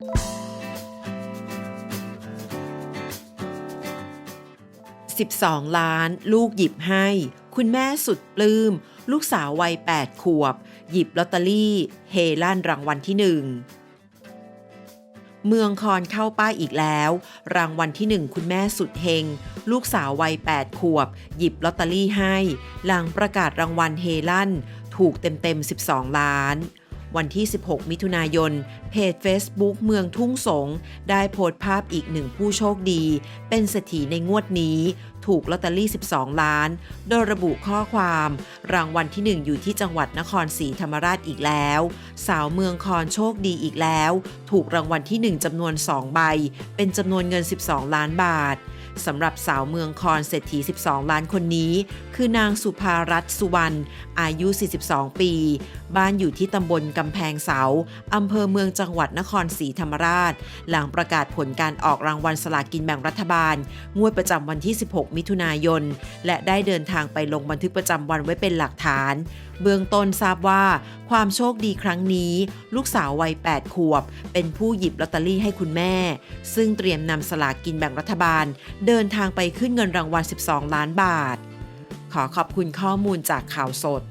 12 ล้านลูกหยิบให้ คุณแม่สุดปลื้ม ลูกสาววัย 8 ขวบ หยิบลอตเตอรี่ เฮลั่นรางวัลที่หนึ่งเมืองคอนเข้าป้ายอีกแล้ว รางวัลที่หนึ่งคุณแม่สุดเฮง ลูกสาววัย 8 ขวบ หยิบลอตเตอรี่ให้ หลังประกาศรางวัลเฮลั่น ถูกเต็มๆ 12 ล้าน วันที่ 16 มิถุนายน เพจ Facebook เมืองทุ่งสง ได้โพสต์ภาพอีกหนึ่งผู้โชคดี เป็นเศรษฐีในงวดนี้ ถูกลอตเตอรี่ 12 ล้าน โดยระบุข้อความ รางวัลที่ 1 อยู่ที่จังหวัดนครศรีธรรมราชอีกแล้ว สาวเมืองคอนโชคดีอีกแล้ว ถูกรางวัลที่ 1จำนวน 2 ใบ เป็นจำนวนเงิน 12 ล้านบาท สำหรับสาวเมืองคอนเศรษฐี 12 ล้านคนนี้ คือนางสุภารัตน์สุวรรณอายุ 42 ปี บ้านอยู่ที่ตำบลกำแพงเสาอำเภอเมืองจังหวัดนครศรีธรรมราช หลังประกาศผลการออกรางวัลสลากินแบ่งรัฐบาล งวดประจำวันที่ 16 มิถุนายน และได้เดินทางไปลงบันทึกประจำวันไว้เป็นหลักฐาน เบื้องต้นทราบว่า ความโชคดีครั้งนี้ ลูกสาววัย 8 ขวบ เป็นผู้หยิบลอตเตอรี่ให้คุณแม่ ซึ่งเตรียมนำสลากกินแบ่งรัฐบาล เดินทางไปขึ้นเงินรางวัล 12 ล้านบาท ขอขอบคุณข้อมูลจากข่าวสด